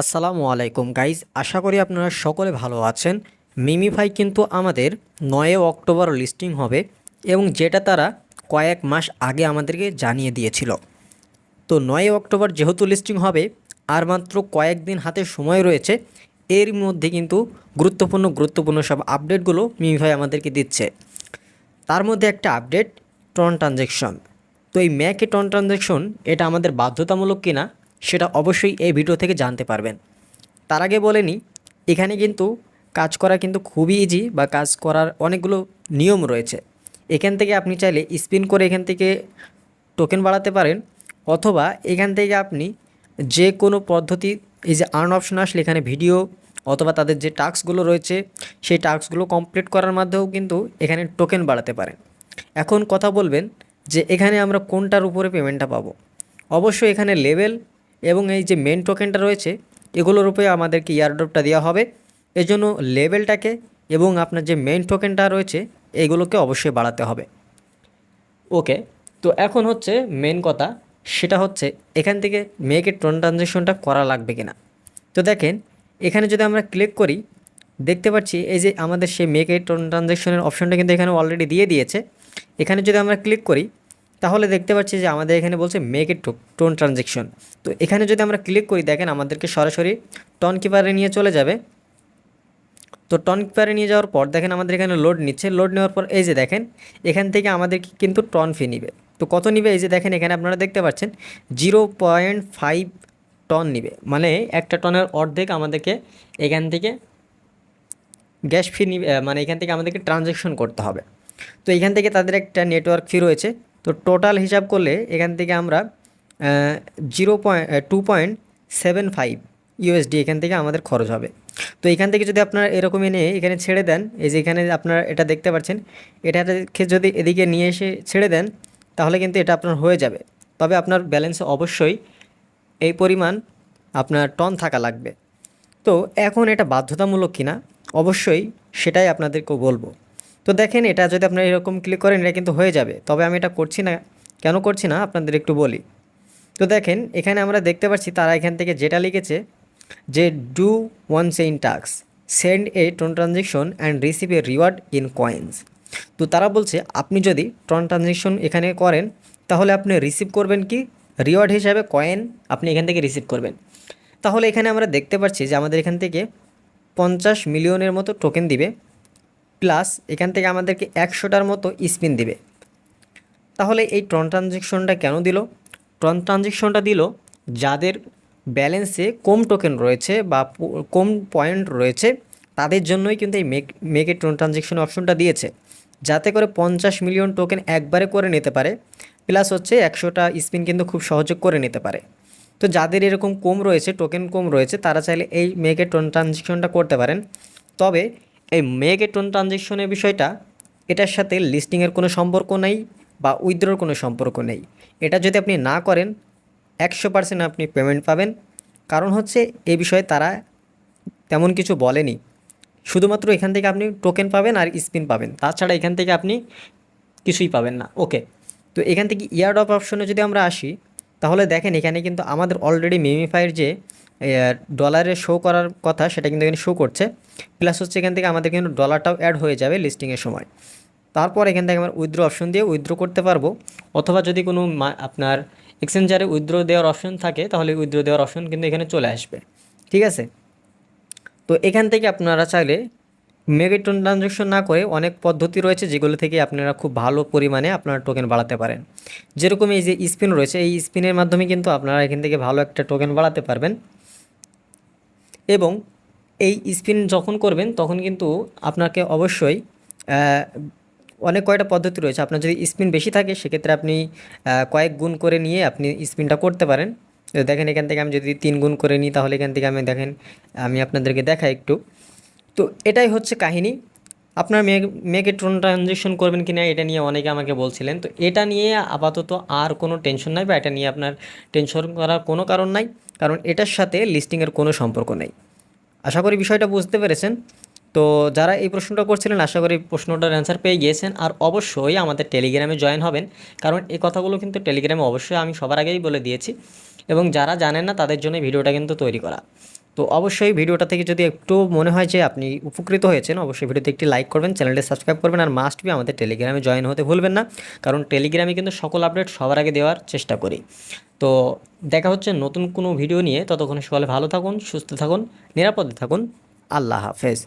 আসসালামু আলাইকুম। গাইজ, আশা করি আপনারা সকলে ভালো আছেন। মিমিফাই কিন্তু আমাদের নয় অক্টোবর লিস্টিং হবে এবং যেটা তারা কয়েক মাস আগে আমাদেরকে জানিয়ে দিয়েছিল। তো নয় অক্টোবর যেহেতু লিস্টিং হবে, আর মাত্র কয়েকদিন হাতে সময় রয়েছে, এর মধ্যে কিন্তু গুরুত্বপূর্ণ গুরুত্বপূর্ণ সব আপডেটগুলো মিমিফাই আমাদেরকে দিচ্ছে। তার মধ্যে একটা আপডেট টন ট্রানজ্যাকশন তো এই ম্যাকে টন ট্রানজ্যাকশন এটা আমাদের বাধ্যতামূলক কিনা সেটা অবশ্যই এই ভিডিও থেকে জানতে পারবেন। তার আগে বলে নিই এখানে কিন্তু কাজ করা কিন্তু খুবই ইজি বা কাজ করার অনেকগুলো নিয়ম রয়েছে। এখান থেকে আপনি চাইলে স্পিন করে এখান থেকে টোকেন বাড়াতে পারেন, অথবা এখান থেকে আপনি যে কোনো পদ্ধতি, এই যে আর্ন অপশন আসলে এখানে ভিডিও অথবা তাদের যে টাস্কগুলো রয়েছে, সেই টাস্কগুলো কমপ্লিট করার মাধ্যমেও কিন্তু এখানে টোকেন বাড়াতে পারেন। এখন কথা বলবেন যে এখানে আমরা কোনটার উপরে পেমেন্টটা পাবো। অবশ্যই এখানে লেভেল এবং এই যে মেন টোকেনটা রয়েছে, এগুলোর উপরে আমাদেরকে ইয়ারড্রপটা দেওয়া হবে। এজন্য লেভেলটাকে এবং আপনার যে মেন টোকেনটা রয়েছে এগুলোকে অবশ্যই বাড়াতে হবে। ওকে, তো এখন হচ্ছে মেন কথা, সেটা হচ্ছে এখান থেকে মেয়েকে ট্রন ট্রানজ্যাকশনটা করা লাগবে কিনা। তো দেখেন, এখানে যদি আমরা ক্লিক করি, দেখতে পাচ্ছি এই যে আমাদের সেই এ ট্রন ট্রানজ্যাকশনের অপশনটা কিন্তু এখানে অলরেডি দিয়ে দিয়েছে। এখানে যদি আমরা ক্লিক করি তাহলে দেখতে পাচ্ছি যে আমাদের এখানে বলছে মেক এ টোন ট্রানজেকশন তো এখানে যদি আমরা ক্লিক করি, দেখেন আমাদেরকে সরাসরি টন কিপারে নিয়ে চলে যাবে। তো টন কিপারে নিয়ে যাওয়ার পর, দেখেন আমাদের এখানে লোড নিচ্ছে। লোড নেওয়ার পর এই যে দেখেন, এখান থেকে আমাদের কিন্তু টন ফি নিবে। তো কত নিবে? এই যে দেখেন, এখানে আপনারা দেখতে পাচ্ছেন জিরো পয়েন্ট ফাইভ টন নিবে। মানে একটা টনের অর্ধেক আমাদেরকে এখান থেকে গ্যাস ফি নিবে মানে এখান থেকে আমাদেরকে ট্রানজ্যাকশন করতে হবে। তো এখান থেকে তাদের একটা নেটওয়ার্ক ফি রয়েছে। তো টোটাল হিসাব করলে এখান থেকে আমরা zero point two point seven five USD এখান থেকে আমাদের খরচ হবে। তো এখান থেকে যদি আপনারা এরকমই এনে এখানে ছেড়ে দেন, এই যে এখানে আপনারা এটা দেখতে পাচ্ছেন এটা যদি এদিকে নিয়ে এসে ছেড়ে দেন, তাহলে কিন্তু এটা আপনার হয়ে যাবে। তবে আপনার ব্যালেন্সে অবশ্যই এই পরিমাণ আপনার টন থাকা লাগবে। তো এখন এটা বাধ্যতামূলক কিনা? অবশ্যই সেটাই আপনাদেরকে বলব। তো দেখেন এটা যদি আপনারা এরকম ক্লিক করেন, এটা কিন্তু হয়ে যাবে। তবে আমি এটা করছি না। কেন করছি না? আপনাদের একটু বলি। তো দেখেন, এখানে আমরা দেখতে পাচ্ছি তারা এখান থেকে যেটা লিখেছে যে do one sane tasks send a Tron transaction and receive a reward in coins তো তারা বলছে, আপনি যদি ট্রন ট্রানজেকশন এখানে করেন, তাহলে আপনি রিসিভ করবেন কি? রিওয়ার্ড হিসাবে কয়েন আপনি এখান থেকে রিসিভ করবেন। তাহলে এখানে আমরা দেখতে পাচ্ছি যে আমাদের এখান থেকে পঞ্চাশ মিলিয়নের মতো টোকেন দিবে। প্লাস এখান থেকে আমাদেরকে একশোটার মতো স্পিন দিবে। তাহলে এই ট্রন ট্রানজেকশনটা কেন দিল? ট্রন ট্রানজেকশনটা দিল যাদের ব্যালেন্সে কম টোকেন রয়েছে বা কম পয়েন্ট রয়েছে, তাদের জন্যই কিন্তু এই মেক, মেকে ট্রন ট্রানজেকশন অপশনটা দিয়েছে। যাতে করে পঞ্চাশ মিলিয়ন টোকেন একবারে করে নিতে পারে, প্লাস হচ্ছে একশোটা স্পিন কিন্তু খুব সহজে করে নিতে পারে। তো যাদের এরকম কম রয়েছে, টোকেন কম রয়েছে, তারা চাইলে এই মেকে ট্রন ট্রানজেকশনটা করতে পারেন। তবে এই মেকে ট্রন ট্রানজেকশনের বিষয়টা, এটার সাথে লিস্টিংয়ের কোনো সম্পর্ক নেই বা উইথড্রোর কোনো সম্পর্ক নেই। এটা যদি আপনি না করেন, একশো পার্সেন্ট আপনি পেমেন্ট পাবেন। কারণ হচ্ছে এই বিষয়ে তারা তেমন কিছু বলেনি। শুধুমাত্র এখান থেকে আপনি টোকেন পাবেন আর স্পিন পাবেন। তাছাড়া এখান থেকে আপনি কিছুই পাবেন না। ওকে। তো এখান থেকে ইয়ার্ড অফ অপশনে যদি আমরা আসি, তাহলে দেখেন এখানে কিন্তু আমাদের অলরেডি মিমিফাইয়ের যে ডলারে শো করার কথা, সেটা কিন্তু এখানে শো করছে। প্লাস হচ্ছে এখান থেকে আমাদের কিন্তু ডলারটাও অ্যাড হয়ে যাবে লিস্টিংয়ের সময়। তারপর এখান থেকে আমরা উইথড্রো অপশন দিয়ে উইথড্রো করতে পারব। অথবা যদি কোনো আপনার এক্সচেঞ্জারে উইথড্রো দেওয়ার অপশন থাকে, তাহলে উইথড্রো দেওয়ার অপশন কিন্তু এখানে চলে আসবে। ঠিক আছে? তো এখান থেকে আপনারা চাইলে মেগাটন ট্রানজ্যাকশন না করে অনেক পদ্ধতি রয়েছে, যেগুলো থেকে আপনারা খুব ভালো পরিমাণে আপনারা টোকেন বাড়াতে পারেন। যেরকম এই যে স্পিন রয়েছে, এই স্পিনের মাধ্যমে কিন্তু আপনারা এখান থেকে ভালো একটা টোকেন বাড়াতে পারবেন। এবং এই স্পিন যখন করবেন, তখন কিন্তু আপনাকে অবশ্যই অনেক কয়টা পদ্ধতি রয়েছে। আপনার যদি স্পিন বেশি থাকে, সেক্ষেত্রে আপনি কয়েক গুণ করে নিয়ে আপনি স্পিনটা করতে পারেন। দেখেন, এখান থেকে আমি যদি তিন গুণ করে নিই, তাহলে এখান থেকে আমি দেখেন, আমি আপনাদেরকে দেখাই একটু। তো এটাই হচ্ছে কাহিনী। আপনার মেয়ে, মেয়েকে ট্রন ট্রানজেকশন করবেন কি না এটা নিয়ে অনেকে আমাকে বলছিলেন। তো এটা নিয়ে আপাতত আর কোনো টেনশন নাই বা এটা নিয়ে আপনার টেনশন করার কোনো কারণ নাই, কারণ এটার সাথে লিস্টিংয়ের কোনো সম্পর্ক নেই। আশা করি বিষয়টা বুঝতে পেরেছেন। তো যারা এই প্রশ্নটা করছিলেন, আশা করি প্রশ্নটার অ্যান্সার পেয়ে গিয়েছেন। আর অবশ্যই আমাদের টেলিগ্রামে জয়েন হবেন, কারণ এই কথাগুলো কিন্তু টেলিগ্রামে অবশ্যই আমি সবার আগেই বলে দিয়েছি। এবং যারা জানেন না, তাদের জন্য ভিডিওটা কিন্তু তৈরি করা। তো অবশ্যই ভিডিওটা থেকে যদি একটু মনে হয় যে আপনি উপকৃত হয়েছেন, অবশ্যই ভিডিওতে একটি লাইক করবেন, চ্যানেলটি সাবস্ক্রাইব করবেন আর মাস্ট বি আমাদের টেলিগ্রামে জয়েন হতে ভুলবেন না, কারণ টেলিগ্রামে কিন্তু সকল আপডেট সবার আগে দেওয়ার চেষ্টা করি। তো দেখা হচ্ছে নতুন কোনো ভিডিও নিয়ে, ততক্ষণে সকালে ভালো থাকুন, সুস্থ থাকুন, নিরাপদে থাকুন, আল্লাহ হাফেজ।